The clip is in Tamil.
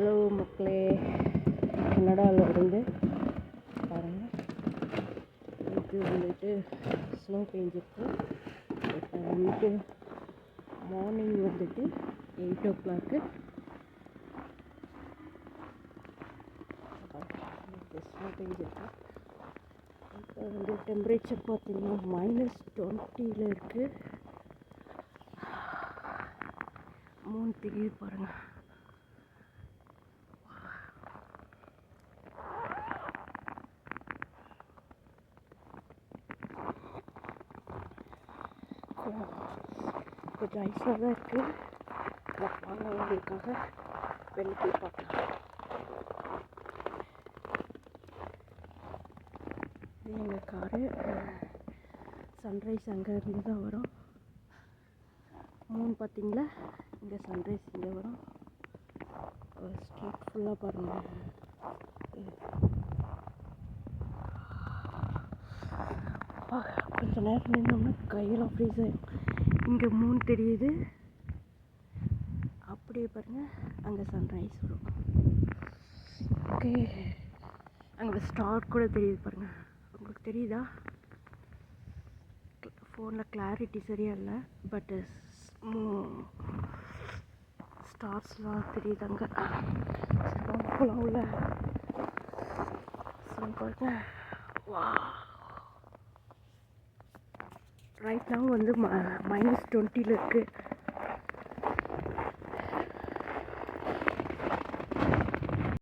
ஹலோ மக்களே கனடாவில் இருந்து பாருங்கள் இது வந்துட்டு ஸ்னோ பெஞ்சிருக்கு வந்துட்டு மார்னிங் வந்துட்டு எயிட் ஓ கிளாக்கு ஸ்னோ பெஞ்சிருக்கு இப்போ வந்து டெம்பரேச்சர் பார்த்திங்கன்னா மைனஸ் டுவெண்ட்டியில் இருக்குது மூணு தெரியுது பாருங்கள் கொஞ்சம் ஐஸாக தான் இருக்குது வாங்க உங்களுக்காக வெளியே போய் பார்க்கலாம். எங்கள் காரு சன்ரைஸ் அங்கே இருந்து தான் வரும். மூணு பார்த்தீங்களா? இங்கே சன்ரைஸ் இங்கே வரும். ஸ்ட்ரீட் ஃபுல்லாக பாருங்கள் அப்பா, கொஞ்சம் நேரம் நின்னோம்னா கையெல்லாம் ஃப்ரீஸ் ஆகிடும் இங்கே மூணு தெரியுது. அப்படியே பாருங்கள் அங்கே சன்ரைஸ் வரும். ஓகே அங்கே ஸ்டார் கூட தெரியுது பாருங்கள் உங்களுக்கு தெரியுதா? ஃபோனில் கிளாரிட்டி சரியாக இல்லை பட்டு ஸ்டார்ஸ்லாம் தெரியுது அங்கே. போகலாம் உள்ள. சரி பாருங்க வா ரைட் now வந்து மைனஸ் டுவெண்ட்டியில் இருக்குது